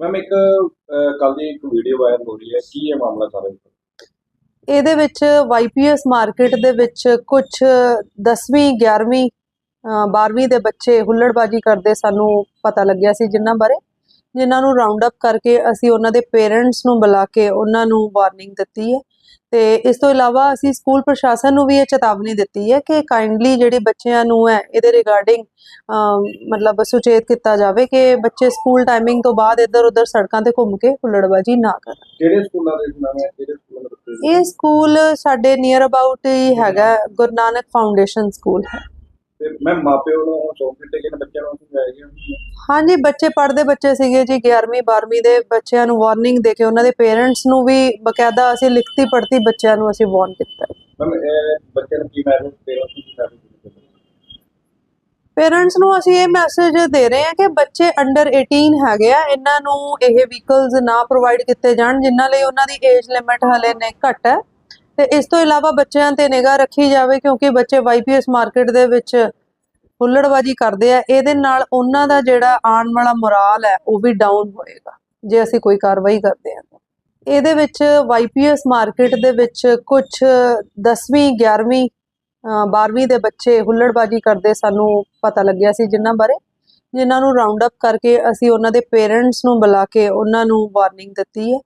Ma'am ਇੱਕ ਕੱਲ ਦੀ ਇੱਕ ਵੀਡੀਓ ਵਾਇਰਲ ਹੋ ਰਹੀ ਹੈ। ਕੀ ਇਹ ਮਾਮਲਾ ਸਾਰਾ ਇਹਦੇ ਵਿੱਚ ਵਾਈਪੀਐਸ ਮਾਰਕੀਟ ਦੇ ਵਿੱਚ ਕੁਝ 10ਵੀਂ 11ਵੀਂ ਅ, 12ਵੀਂ ਦੇ ਬੱਚੇ ਹੁੱਲੜਬਾਜੀ ਕਰਦੇ ਸਾਨੂੰ ਪਤਾ ਲੱਗਿਆ ਸੀ ਜਿਨ੍ਹਾਂ ਬਾਰੇ। ਜਿਨ੍ਹਾਂ ਨੂੰ ਰਾਉਂਡ ਅਪ ਕਰਕੇ ਅਸੀਂ ਉਹਨਾਂ ਦੇ ਪੇਰੈਂਟਸ ਨੂੰ ਬੁਲਾ ਕੇ ਉਹਨਾਂ ਨੂੰ ਵਾਰਨਿੰਗ ਦਿੱਤੀ ਹੈ। ਤੇ ਇਸ ਤੋਂ ਇਲਾਵਾ ਅਸੀਂ ਸਕੂਲ ਪ੍ਰਸ਼ਾਸਨ ਨੂੰ ਵੀ ਇਹ ਚੇਤਾਵਨੀ ਦਿੱਤੀ ਹੈ ਕਿ ਕਾਈਂਡਲੀ ਜਿਹੜੇ ਬੱਚਿਆਂ ਨੂੰ ਹੈ ਇਹਦੇ ਰਿਗਾਰਡਿੰਗ ਮਤਲਬ ਸੁਚੇਤ ਕੀਤਾ ਜਾਵੇ ਕਿ ਬੱਚੇ ਸਕੂਲ ਟਾਈਮਿੰਗ ਤੋਂ ਬਾਅਦ ਇੱਧਰ ਉੱਧਰ ਸੜਕਾਂ ਤੇ ਘੁੰਮ ਕੇ ਹੁੱਲੜਬਾਜੀ ਨਾ ਕਰਨ। ਕਿਹੜੇ ਸਕੂਲਾਂ ਦੇ ਨਾਮ ਹੈ ਕਿਹੜੇ ਸਕੂਲਾਂ ਦੇ ਬੱਚੇ ਇਹ ਸਕੂਲ ਸਾਡੇ ਨੀਅਰ ਅਬਾਊਟ ਹੀ ਹੈਗਾ ਗੁਰੂ ਨਾਨਕ ਫਾਊਂਡੇਸ਼ਨ ਸਕੂਲ ਹੈ। ਤੇ ਮੈਂ ਮਾਪਿਓ ਨੂੰ ਸੌਂਪ ਦਿੱਤੇ ਕਿ ਬੱਚਿਆਂ ਨੂੰ ਸਮਝਾਇਆ ਗਿਆ ਹਾਂਜੀ ਬੱਚੇ ਪੜ੍ਹਦੇ ਬੱਚੇ ਸੀਗੇ ਜੀ 11ਵੀਂ 12ਵੀਂ ਦੇ ਬੱਚਿਆਂ ਨੂੰ ਵਾਰਨਿੰਗ ਦੇ ਕੇ ਉਹਨਾਂ ਦੇ ਪੇਰੈਂਟਸ ਨੂੰ ਵੀ ਬਕਾਇਦਾ ਅਸੀਂ ਲਿਖਤੀ ਪੜ੍ਹਤੀ ਬੱਚਿਆਂ ਨੂੰ ਅਸੀਂ ਵਾਰਨ ਕੀਤਾ। ਮੈਮ ਇਹ ਬੱਚਿਆਂ ਨੂੰ ਕੀ ਮੈਸੇਜ ਪੇਰੈਂਟਸ ਨੂੰ ਕੀ ਮੈਸੇਜ ਪੇਰੈਂਟਸ ਨੂੰ ਅਸੀਂ ਇਹ ਮੈਸੇਜ ਦੇ ਰਹੇ ਹਾਂ ਕਿ ਬੱਚੇ ਅੰਡਰ 18 ਹੈਗੇ ਆ ਇਹਨਾਂ ਨੂੰ ਇਹ ਵਹੀਕਲਸ ਨਾ ਪ੍ਰੋਵਾਈਡ ਕੀਤੇ ਜਾਣ ਜਿਨ੍ਹਾਂ ਲਈ ਉਹਨਾਂ ਦੀ ਏਜ ਲਿਮਿਟ ਹਲੇ ਨੇ ਘੱਟ ਹੈ। ਤੇ ਇਸ ਤੋਂ ਇਲਾਵਾ ਬੱਚਿਆਂ ਤੇ ਨਿਗਾਹ ਰੱਖੀ ਜਾਵੇ ਕਿਉਂਕਿ ਬੱਚੇ ਵਾਈਪੀਐਸ ਮਾਰਕੀਟ ਦੇ ਵਿੱਚ ਹੁੱਲੜਬਾਜੀ ਕਰਦੇ ਆ ਇਹਦੇ ਨਾਲ ਉਹਨਾਂ ਦਾ ਜਿਹੜਾ ਆਉਣ ਵਾਲਾ ਮੋਰਾਲ ਹੈ ਉਹ ਵੀ ਡਾਊਨ ਹੋਏਗਾ ਜੇ ਅਸੀਂ ਕੋਈ ਕਾਰਵਾਈ ਕਰਦੇ ਹਾਂ ਤਾਂ। ਇਹਦੇ ਵਿੱਚ ਵਾਈਪੀਐਸ ਮਾਰਕੀਟ ਦੇ ਵਿੱਚ ਕੁਝ 10ਵੀਂ 11ਵੀਂ ਅ, 12ਵੀਂ ਦੇ ਬੱਚੇ ਹੁੱਲੜਬਾਜੀ ਕਰਦੇ ਸਾਨੂੰ ਪਤਾ ਲੱਗਿਆ ਸੀ ਜਿਨ੍ਹਾਂ ਬਾਰੇ ਜਿਨ੍ਹਾਂ ਨੂੰ ਰਾਉਂਡ ਅਪ ਕਰਕੇ ਅਸੀਂ ਉਹਨਾਂ ਦੇ ਪੇਰੈਂਟਸ ਨੂੰ ਬੁਲਾ ਕੇ ਉਹਨਾਂ ਨੂੰ ਵਾਰਨਿੰਗ ਦਿੱਤੀ ਹੈ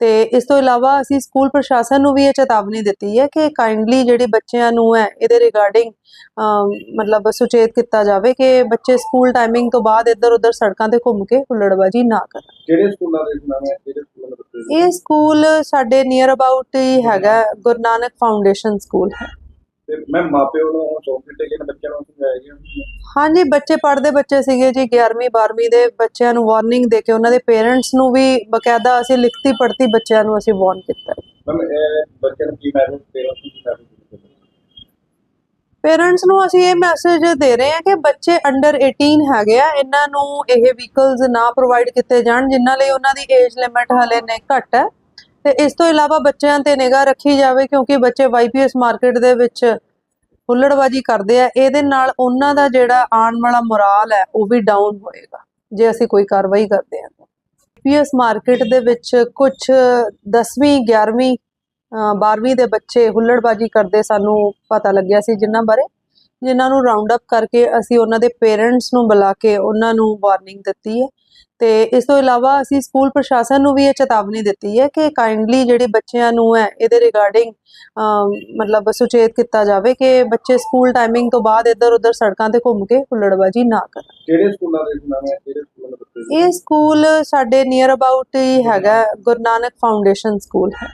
ਤੇ ਇਸ ਤੋਂ ਇਲਾਵਾ ਅਸੀਂ ਸਕੂਲ ਪ੍ਰਸ਼ਾਸਨ ਨੂੰ ਵੀ ਇਹ ਚੇਤਾਵਨੀ ਦਿੱਤੀ ਹੈ ਕਿ ਕਾਈਂਡਲੀ ਜਿਹੜੇ ਬੱਚਿਆਂ ਨੂੰ ਹੈ ਇਹਦੇ ਰਿਗਾਰਡਿੰਗ ਮਤਲਬ ਸੁਚੇਤ ਕੀਤਾ ਜਾਵੇ ਕਿ ਬੱਚੇ ਸਕੂਲ ਟਾਈਮਿੰਗ ਤੋਂ ਬਾਅਦ ਇੱਧਰ ਉੱਧਰ ਸੜਕਾਂ ਤੇ ਘੁੰਮ ਕੇ ਹੁੱਲੜਬਾਜੀ ਨਾ ਕਰਨ। ਕਿਹੜੇ ਸਕੂਲਾਂ ਦੇ ਨਾਮ ਹੈ ਕਿਹੜੇ ਸਕੂਲਾਂ ਦੇ ਬੱਚੇ ਇਹ ਸਕੂਲ ਸਾਡੇ ਨੀਅਰ ਅਬਾਊਟ ਹੀ ਹੈਗਾ ਗੁਰੂ ਨਾਨਕ ਫਾਊਂਡੇਸ਼ਨ ਸਕੂਲ ਹੈ। ਤੇ ਮੈਂ ਮਾਪਿਓ ਨੂੰ ਸੌਂਪ ਦਿੱਤੇ ਕਿ ਬੱਚਿਆਂ ਨੂੰ ਸਮਝਾਇਆ ਗਿਆ ਹਾਂਜੀ ਬੱਚੇ ਪੜ੍ਹਦੇ ਬੱਚੇ ਸੀਗੇ ਜੀ 11ਵੀਂ 12ਵੀਂ ਦੇ ਬੱਚਿਆਂ ਨੂੰ ਵਾਰਨਿੰਗ ਦੇ ਕੇ ਉਹਨਾਂ ਦੇ ਪੇਰੈਂਟਸ ਨੂੰ ਵੀ ਬਕਾਇਦਾ ਅਸੀਂ ਲਿਖਤੀ ਪੜ੍ਹਤੀ ਬੱਚਿਆਂ ਨੂੰ ਅਸੀਂ ਵਾਰਨ ਕੀਤਾ। ਮੈਮ ਇਹ ਬੱਚਿਆਂ ਨੂੰ ਕੀ ਮੈਸੇਜ ਪੇਰੈਂਟਸ ਨੂੰ ਕੀ ਮੈਸੇਜ ਪੇਰੈਂਟਸ ਨੂੰ ਅਸੀਂ ਇਹ ਮੈਸੇਜ ਦੇ ਰਹੇ ਹਾਂ ਕਿ ਬੱਚੇ ਅੰਡਰ 18 ਹੈਗੇ ਆ ਇਹਨਾਂ ਨੂੰ ਇਹ ਵਹੀਕਲਸ ਨਾ ਪ੍ਰੋਵਾਈਡ ਕੀਤੇ ਜਾਣ ਜਿਨ੍ਹਾਂ ਲਈ ਉਹਨਾਂ ਦੀ ਏਜ ਲਿਮਿਟ ਹਲੇ ਨੇ ਘੱਟ ਹੈ। ਤੇ ਇਸ ਤੋਂ ਇਲਾਵਾ ਬੱਚਿਆਂ ਤੇ ਨਿਗਾਹ ਰੱਖੀ ਜਾਵੇ ਕਿਉਂਕਿ ਬੱਚੇ ਵਾਈਪੀਐਸ ਮਾਰਕੀਟ ਦੇ ਵਿੱਚ ਹੁੱਲੜਬਾਜੀ ਕਰਦੇ ਆ ਇਹਦੇ ਨਾਲ ਉਹਨਾਂ ਦਾ ਜਿਹੜਾ ਆਉਣ ਵਾਲਾ ਮੋਰਾਲ ਹੈ ਉਹ ਵੀ ਡਾਊਨ ਹੋਏਗਾ ਜੇ ਅਸੀਂ ਕੋਈ ਕਾਰਵਾਈ ਕਰਦੇ ਹਾਂ। ਪੀਐਸ ਮਾਰਕੀਟ ਦੇ ਵਿੱਚ ਕੁਝ 10ਵੀਂ 11ਵੀਂ ਅ, 12ਵੀਂ ਦੇ ਬੱਚੇ ਹੁੱਲੜਬਾਜੀ ਕਰਦੇ ਸਾਨੂੰ ਪਤਾ ਲੱਗਿਆ ਸੀ ਜਿਨ੍ਹਾਂ ਬਾਰੇ ਜਿਨ੍ਹਾਂ ਨੂੰ ਰਾਉਂਡ ਅਪ ਕਰਕੇ ਅਸੀਂ ਉਹਨਾਂ ਦੇ ਪੇਰੈਂਟਸ ਨੂੰ ਬੁਲਾ ਕੇ ਉਹਨਾਂ ਨੂੰ ਵਾਰਨਿੰਗ ਦਿੱਤੀ ਹੈ। ਤੇ ਇਸ ਤੋਂ ਇਲਾਵਾ ਅਸੀਂ ਸਕੂਲ ਪ੍ਰਸ਼ਾਸਨ ਨੂੰ ਵੀ ਇਹ ਚੇਤਾਵਨੀ ਦਿੱਤੀ ਹੈ ਕਿ ਕਾਈਂਡਲੀ ਜਿਹੜੇ ਬੱਚਿਆਂ ਨੂੰ ਹੈ ਇਹਦੇ ਰਿਗਾਰਡਿੰਗ ਮਤਲਬ ਸੁਚੇਤ ਕੀਤਾ ਜਾਵੇ ਕਿ ਬੱਚੇ ਸਕੂਲ ਟਾਈਮਿੰਗ ਤੋਂ ਬਾਅਦ ਇੱਧਰ ਉੱਧਰ ਸੜਕਾਂ ਤੇ ਘੁੰਮ ਕੇ ਹੁੱਲੜਬਾਜੀ ਨਾ ਕਰਨ। ਕਿਹੜੇ ਸਕੂਲਾਂ ਦੇ ਨਾਮ ਹੈ? ਕਿਹੜੇ ਸਕੂਲਾਂ ਦੇ ਬੱਚੇ ਇਹ ਸਕੂਲ ਸਾਡੇ ਨੀਅਰ ਅਬਾਊਟ ਹੀ ਹੈਗਾ ਗੁਰੂ ਨਾਨਕ ਫਾਊਂਡੇਸ਼ਨ ਸਕੂਲ ਹੈ।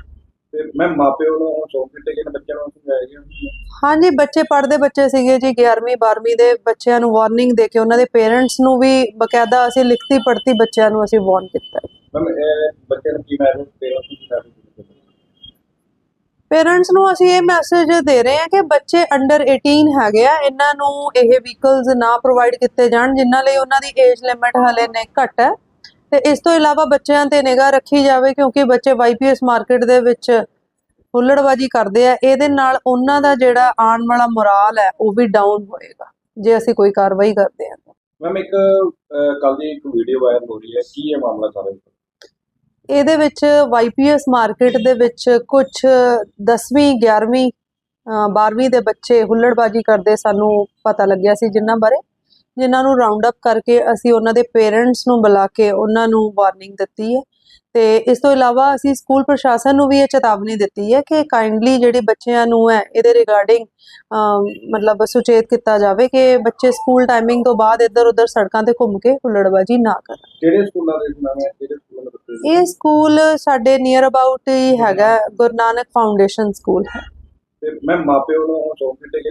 ਤੇ ਮੈਂ ਮਾਪਿਓ ਨੂੰ ਸੌਂਪ ਦਿੱਤੇ ਕਿ ਬੱਚਿਆਂ ਨੂੰ ਸਮਝਾਇਆ ਗਿਆ ਹਾਂਜੀ ਬੱਚੇ ਪੜ੍ਹਦੇ ਬੱਚੇ ਸੀਗੇ ਜੀ 11ਵੀਂ 12ਵੀਂ ਦੇ ਬੱਚਿਆਂ ਨੂੰ ਵਾਰਨਿੰਗ ਦੇ ਕੇ ਉਹਨਾਂ ਦੇ ਪੇਰੈਂਟਸ ਨੂੰ ਵੀ ਬਕਾਇਦਾ ਅਸੀਂ ਲਿਖਤੀ ਪੜ੍ਹਤੀ ਬੱਚਿਆਂ ਨੂੰ ਅਸੀਂ ਵਾਰਨ ਕੀਤਾ। ਮੈਮ ਇਹ ਬੱਚਿਆਂ ਨੂੰ ਕੀ ਮੈਸੇਜ ਪੇਰੈਂਟਸ ਨੂੰ ਕੀ ਮੈਸੇਜ ਪੇਰੈਂਟਸ ਨੂੰ ਅਸੀਂ ਇਹ ਮੈਸੇਜ ਦੇ ਰਹੇ ਹਾਂ ਕਿ ਬੱਚੇ ਅੰਡਰ 18 ਹੈਗੇ ਆ ਇਹਨਾਂ ਨੂੰ ਇਹ ਵਹੀਕਲਸ ਨਾ ਪ੍ਰੋਵਾਈਡ ਕੀਤੇ ਜਾਣ ਜਿਨ੍ਹਾਂ ਲਈ ਉਹਨਾਂ ਦੀ ਏਜ ਲਿਮਿਟ ਹਲੇ ਨੇ ਘੱਟ ਹੈ। ਤੇ ਇਸ ਤੋਂ ਇਲਾਵਾ ਬੱਚਿਆਂ ਤੇ ਨਿਗਾਹ ਰੱਖੀ ਜਾਵੇ ਕਿਉਂਕਿ ਬੱਚੇ ਵਾਈਪੀਐਸ ਮਾਰਕੀਟ ਦੇ ਵਿੱਚ ਹੁੱਲੜਬਾਜੀ ਕਰਦੇ ਆ। ਇਹਦੇ ਨਾਲ ਉਹਨਾਂ ਦਾ ਜਿਹੜਾ ਆਉਣ ਵਾਲਾ ਮੋਰਾਲ ਹੈ ਉਹ ਵੀ ਡਾਊਨ ਹੋਏਗਾ। ਜੇ ਅਸੀਂ ਕੋਈ ਕਾਰਵਾਈ ਕਰਦੇ ਤਾਂ। ਮੈਮ ਇੱਕ ਕੱਲ ਦੀ ਇੱਕ ਵੀਡੀਓ ਵਾਇਰਲ ਹੋ ਰਹੀ ਹੈ। ਕੀ ਇਹ ਮਾਮਲਾ ਸਾਰਾ ਇਹਦੇ ਵਿੱਚ ਵਾਈਪੀਐਸ ਮਾਰਕੀਟ ਦੇ ਵਿੱਚ ਕੁਝ 10ਵੀਂ 11ਵੀਂ ਅ, 12ਵੀਂ ਦੇ ਬੱਚੇ ਹੁੱਲੜਬਾਜੀ ਕਰਦੇ ਸਾਨੂੰ ਪਤਾ ਲੱਗਿਆ ਸੀ ਜਿਨ੍ਹਾਂ ਬਾਰੇ। ਜਿਨ੍ਹਾਂ ਨੂੰ ਰਾਉਂਡ ਅਪ ਕਰਕੇ ਅਸੀਂ ਉਹਨਾਂ ਦੇ ਪੇਰੈਂਟਸ ਨੂੰ ਬੁਲਾ ਕੇ ਉਹਨਾਂ ਨੂੰ ਵਾਰਨਿੰਗ ਦਿੱਤੀ ਹੈ। ਤੇ ਇਸ ਤੋਂ ਇਲਾਵਾ ਅਸੀਂ ਸਕੂਲ ਪ੍ਰਸ਼ਾਸਨ ਨੂੰ ਵੀ ਇਹ ਚੇਤਾਵਨੀ ਦਿੱਤੀ ਹੈ ਕਿ ਕਾਈਂਡਲੀ ਜਿਹੜੇ ਬੱਚਿਆਂ ਨੂੰ ਹੈ ਇਹਦੇ ਰਿਗਾਰਡਿੰਗ ਮਤਲਬ ਸੁਚੇਤ ਕੀਤਾ ਜਾਵੇ ਕਿ ਬੱਚੇ ਸਕੂਲ ਟਾਈਮਿੰਗ ਤੋਂ ਬਾਅਦ ਇੱਧਰ ਉੱਧਰ ਸੜਕਾਂ ਤੇ ਘੁੰਮ ਕੇ ਹੁੱਲੜਬਾਜੀ ਨਾ ਕਰਨ। ਕਿਹੜੇ ਸਕੂਲਾਂ ਦੇ ਨਾਮ ਹੈ? ਕਿਹੜੇ ਸਕੂਲਾਂ ਦੇ ਇਹ ਸਕੂਲ ਸਾਡੇ ਨੀਅਰ ਅਬਾਊਟ ਹੀ ਹੈਗਾ ਗੁਰੂ ਨਾਨਕ ਫਾਊਂਡੇਸ਼ਨ ਸਕੂਲ ਹੈ। ਤੇ ਮੈਂ ਮਾਪਿਓ ਨੂੰ ਦਿੱਤੇ ਕਿ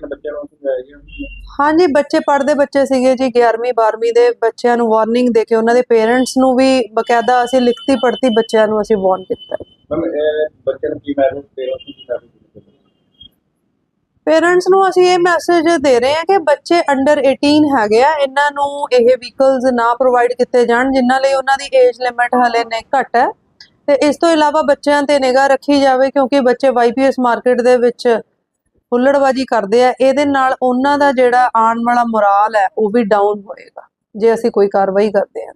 ਹਾਂਜੀ ਬੱਚੇ ਪੜ੍ਹਦੇ ਬੱਚੇ ਸੀਗੇ ਜੀ 11ਵੀਂ 12ਵੀਂ ਦੇ ਬੱਚਿਆਂ ਨੂੰ ਵਾਰਨਿੰਗ ਦੇ ਕੇ ਉਹਨਾਂ ਦੇ ਪੇਰੈਂਟਸ ਨੂੰ ਵੀ ਬਕਾਇਦਾ ਅਸੀਂ ਲਿਖਤੀ ਪੜ੍ਹਤੀ ਬੱਚਿਆਂ ਨੂੰ ਅਸੀਂ ਵਾਰਨ ਕੀਤਾ। ਮੈਮ ਇਹ ਬੱਚਿਆਂ ਨੂੰ ਕੀ ਮੈਸੇਜ ਪੇਰੈਂਟਸ ਨੂੰ ਕੀ ਮੈਸੇਜ ਪੇਰੈਂਟਸ ਨੂੰ ਅਸੀਂ ਇਹ ਮੈਸੇਜ ਦੇ ਰਹੇ ਹਾਂ ਕਿ ਬੱਚੇ ਅੰਡਰ 18 ਹੈਗੇ ਆ ਇਹਨਾਂ ਨੂੰ ਇਹ ਵਹੀਕਲਸ ਨਾ ਪ੍ਰੋਵਾਈਡ ਕੀਤੇ ਜਾਣ ਜਿਨ੍ਹਾਂ ਲਈ ਉਹਨਾਂ ਦੀ ਏਜ ਲਿਮਿਟ ਹਲੇ ਨੇ ਘੱਟ ਹੈ। ਤੇ ਇਸ ਤੋਂ ਇਲਾਵਾ ਬੱਚਿਆਂ ਤੇ ਨਿਗਾਹ ਰੱਖੀ ਜਾਵੇ ਕਿਉਂਕਿ ਬੱਚੇ ਵਾਈਪੀਐਸ ਮਾਰਕੀਟ ਦੇ ਵਿੱਚ ਹੁੱਲੜਬਾਜੀ ਕਰਦੇ ਆ, ਇਹਦੇ ਨਾਲ ਉਹਨਾਂ ਦਾ ਜਿਹੜਾ ਆਉਣ ਵਾਲਾ ਮੋਰਾਲ ਹੈ, ਉਹ ਵੀ ਡਾਊਨ ਹੋਏਗਾ, ਜੇ ਅਸੀਂ ਕੋਈ ਕਾਰਵਾਈ ਕਰਦੇ ਹਾਂ।